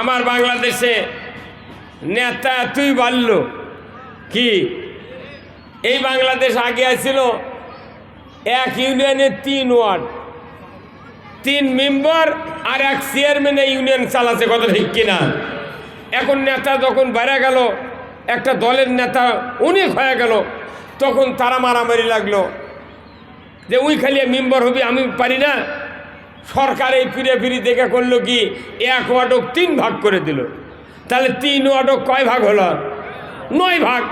আমার বাংলাদেশে নেতা এতই বাড়ল কি? এই বাংলাদেশ আগে আছিল এক ইউনিয়নের তিন ওয়ার্ড, তিন মেম্বার আর এক চেয়ারম্যান ইউনিয়ন চালাচ্ছে কত ঠিক কিনা? এখন নেতা যখন বেড়া গেল, একটা দলের নেতা অনেক হয়ে গেল, তখন তারা মারামারি লাগল। যে উই খালি মেম্বার হবি, আমি পারি না। সরকার এই ফিরে ফিরি দেখে করল কি? এক ওয়ার্ডক তিন ভাগ করে দিল। তাহলে তিন ওয়ার্ডক কয় ভাগ হলো? নয় ভাগ।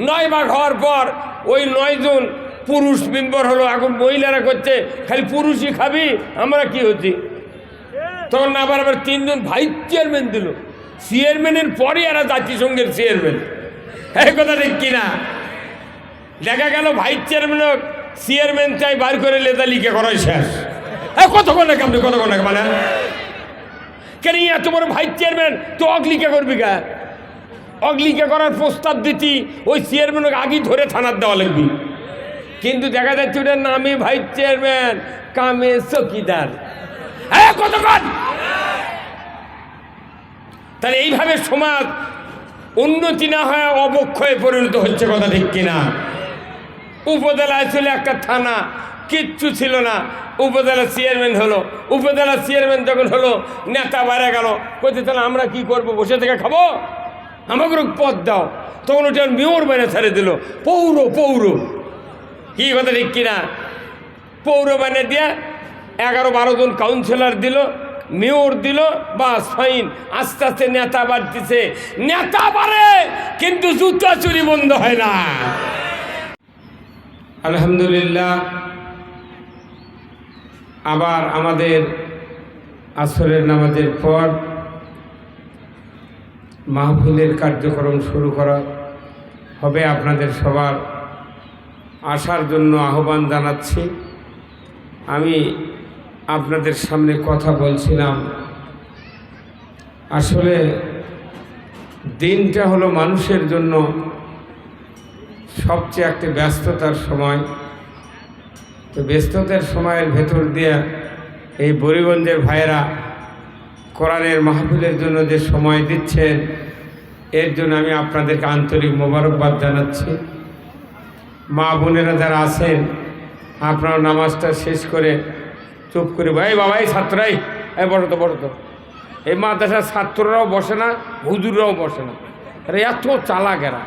নয় ভাগ হওয়ার পর ওই নয়জন পুরুষ মেম্বার হলো, এখন মহিলারা করছে, খালি পুরুষই খাবি, আমরা কি হচ্ছি? তখন আবার আবার তিনজন ভাইস চেয়ারম্যান দিল। চেয়ারম্যানের পরে এরা জাতিসংঘের চেয়ারম্যান। এই কথা ঠিক কিনা? দেখা গেল ভাইস চেয়ারম্যান চেয়ারম্যান চাই বার করে লেদা লিখে করাই শেষ। কতক্ষণ নাকি আপনি কতক্ষণ নাকি মানে কেন এত বড় ভাইস চেয়ারম্যান তো অগলিকে করবি গা অগলিকে করার প্রস্তাব দিতি, ওই চেয়ারম্যানকে আগেই ধরে থানার দেওয়া লাগবি। কিন্তু দেখা যাচ্ছে ওটার নামে ভাইস চেয়ারম্যান কামে চকিদার হ্যাঁ কতক্ষণ তাহলে এইভাবে সমাজ উন্নতি না হয়, অবক্ষয়ে পরিণত হচ্ছে কথা ঠিক কিনা? উপজেলায় ছিল একটা থানা কিচ্ছু ছিল না। উপজেলা চেয়ারম্যান হলো। উপজেলা চেয়ারম্যান যখন হলো, নেতা বাইরে গেল। কইতে তাহলে আমরা কি করব? বসে থেকে খাব? আমাকে পদ দাও। তখন ওটা মেয়র বাইরে ছেড়ে দিল। পৌর পৌর। কি কথা ঠিক কিনা? পৌর বাইরে দিয়ে এগারো বারো জন কাউন্সিলর দিল মেয়র দিল, বাস ফাইন আস্তে আস্তে নেতা বাড়তেছে। নেতা বাড়ে, কিন্তু জুতা চুরি বন্ধ হয় না। আলহামদুলিল্লাহ। আবার আমাদের আসরের নামাজের পর মাহফিলের কার্যক্রম শুরু করা হবে আপনাদের সবার আসার জন্য আহ্বান জানাচ্ছি। আমি আপনাদের সামনে কথা বলছিলাম। আসলে দিনটা হলো মানুষের জন্য সবচেয়ে একটি ব্যস্ততার সময়। তো ব্যস্ততার সময়ের ভেতর দিয়ে এই বরিগঞ্জের ভাইয়েরা কোরআনের মাহফিলের জন্য যে সময় দিচ্ছেন, এর জন্য আমি আপনাদেরকে আন্তরিক মোবারকবাদ জানাচ্ছি। মা বোনেরা যারা আছেন, আপনারা নামাজটা শেষ করে চুপ করে ভাই বাবাই ছাত্রাই এই বড় তো বড় তো। এই মাদ্রাসার ছাত্ররাও বসে না, হুজুররাও বসে না। এত চালাক এরা।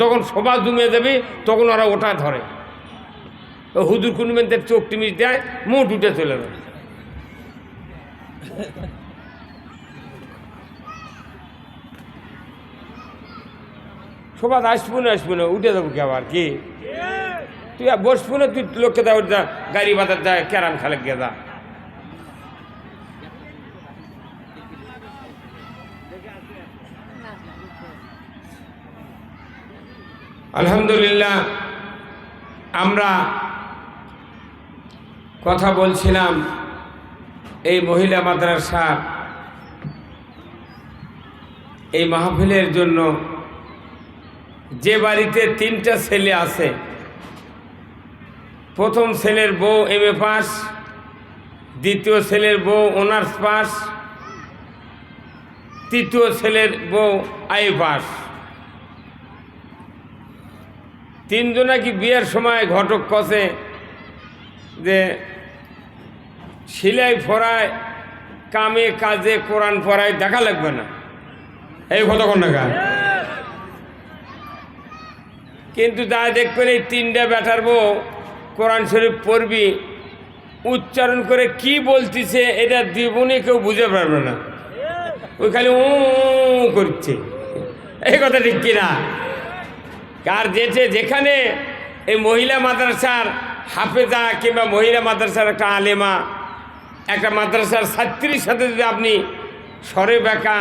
যখন জমে যাবে তখন ওরা ওটা ধরে। হুজুর কুনবেনদের চোখ টিমিস দেয়, মুখ উঠে চলে যায়। সভা আসব না আসব না, উঠে যাব কি আবার, কি? তুই বসবো না, তুই লোককে দেওয়ার যা গাড়ি বাজার যা ক্যারাম খেলে যা। আলহামদুলিল্লাহ, আমরা কথা বলছিলাম এই মহিলা মাদ্রাসার এই মাহফিলের জন্য। যে বাড়িতে তিনটা ছেলে আছে, প্রথম ছেলের বউ এম এ পাস, দ্বিতীয় ছেলের বউ অনার্স পাস, তৃতীয় ছেলের বউ আই পাস। তিনজনা কি বিয়ের সময় ঘটক কষে যে সিলাই ফরায় কামে কাজে, কোরআন পড়ায়, দেখা লাগবে না। এই কতক্ষণ টাকা কিন্তু তা দেখবেন এই তিনটা ব্যাটার বউ কোরআন শরীফ পড়বি, উচ্চারণ করে কি বলতিছে এটা জীবনে কেউ বুঝে পারবে না। ওই খালি ও করছে। এই কথা ঠিক কিনা? কার যেছে যেখানে এই মহিলা মাদ্রাসার হাফেজা কিংবা মহিলা মাদ্রাসার একটা আলেমা, একটা মাদ্রাসার ছাত্রীর সাথে যদি আপনি সরে বেকা,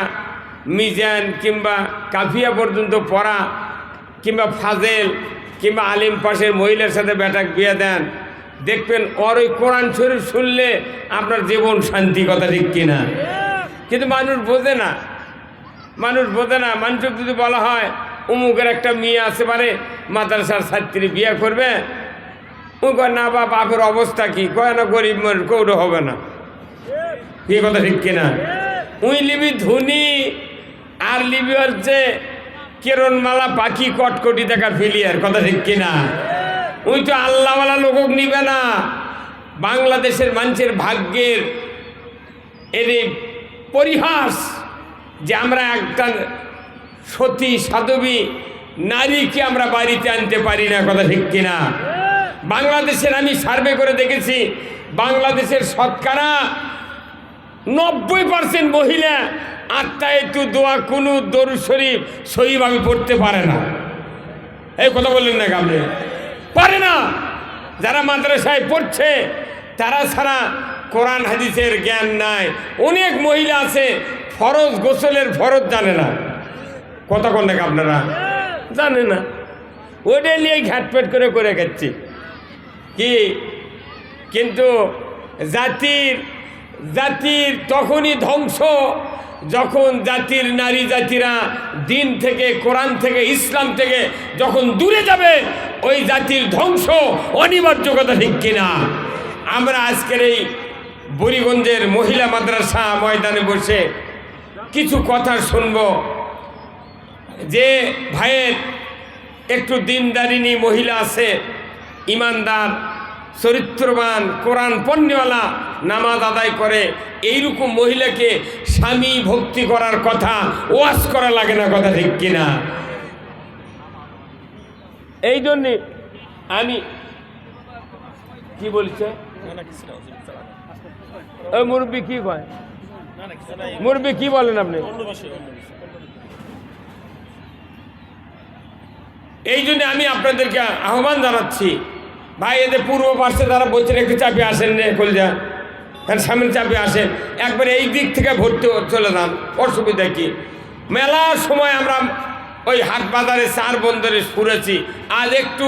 মিজান কিংবা কাফিয়া পর্যন্ত পড়া কিংবা ফাজেল কিংবা আলিম পাশের মহিলার সাথে বেটাক বিয়ে দেন, দেখবেন ওর ওই কোরআন শরীফ শুনলে আপনার জীবন শান্তি কথা ঠিক কিনা। কিন্তু মানুষ বোঝে না। মানুষ বোঝে না। মানুষকে যদি বলা হয় অমুকের একটা মেয়ে আসতে পারে মাদ্রাসার ছাত্রী বিয়ে করবে। ও কয়, না বা বাপের অবস্থা কি? কয়, না, গরিব মানুষ হবে না। কি কথা ঠিক কিনা? উই লিবি ধুনি, আর লিবি হচ্ছে কেরণমালা পাখি কটকটি দেখা ফিলিয়ার, কথা ঠিক কিনা? উই তো আল্লাহওয়ালা লোকক নিবে না। বাংলাদেশের মানুষের ভাগ্যের এর পরিহাস যে আমরা একটা সতী সাধবী, নারীকে আমরা বাড়িতে আনতে পারি না, কথা ঠিক কিনা? বাংলাদেশের আমি সার্ভে করে দেখেছি, বাংলাদেশের শতকরা নব্বই পার্সেন্ট মহিলা আত্মায় তু দোয়া কোনো দরু শরীফ সহিভাবে পড়তে পারে না। এই কথা বললেন না আপনি? পারে না। যারা মাদ্রাসায় পড়ছে, তারা ছাড়া কোরআন, হাদিসের জ্ঞান নাই। অনেক মহিলা আছে, ফরজ গোসলের ফরজ জানে না। কোন নাকি আপনারা? জানে না। ওইটাই নিয়ে ঘ্যাটপেট করে করে গেছি কি? কিন্তু জাতির জাতির তখনই ধ্বংস যখন জাতির নারী জাতিরা দিন থেকে, কোরআন থেকে, ইসলাম থেকে যখন দূরে যাবে, ওই জাতির ধ্বংস অনিবার্য কথা ঠিক কিনা? আমরা আজকের এই বুড়িগঞ্জের মহিলা মাদ্রাসা ময়দানে বসে কিছু কথা শুনব। যে ভাইয়ের একটু দিনদারিনী মহিলা আছে, ইমানদার, চরিত্রবান, কোরআন পণ্যওয়ালা, নামাজ আদায় করে, এইরকম মহিলাকে স্বামী ভক্তি করার কথা, ওয়াজ করা লাগে না কথা ঠিক কিনা? এই জন্যে আমি, কি বলছে? মুরব্বী কি কয়? মুরব্বী কি বলেন আপনি? এই জন্য আমি আপনাদেরকে আহ্বান জানাচ্ছি। ভাই এদের পূর্ব পার্শ্বে তারা বলছেন, একটু চাপে আসেন কলজা হ্যাঁ সামনে চাপে আসেন। একবার এই দিক থেকে ভর্তি চলে যান। অসুবিধা কি? মেলার সময় আমরা ওই হাট বাজারে চার বন্দরে ঘুরেছি। আজ একটু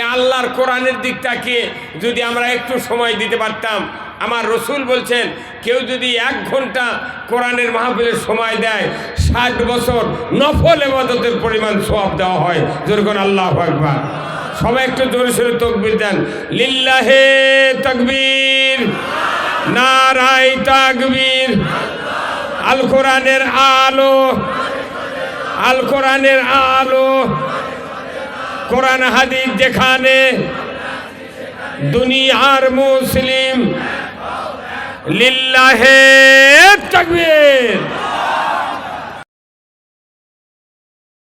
এ আল্লাহর কোরআনের দিকটাকে যদি আমরা একটু সময় দিতে পারতাম আমার রসুল বলছেন, কেউ যদি এক ঘণ্টা কোরআনের মাহফিলের সময় দেয়, ষাট বছর নফল এবাদতের পরিমাণ সব দেওয়া হয়। যেরকম আল্লাহ একবার সবাই একটু জোরে সোরে তকবির দেন। লিল্লাহে তকবীর নারাই তাকবীর, আল কোরআনের আলো, আল কোরআনের আলো, কোরআন হাদিস যেখানে দুনিয়ার মুসলিম লিল্লাহে তাকবীর।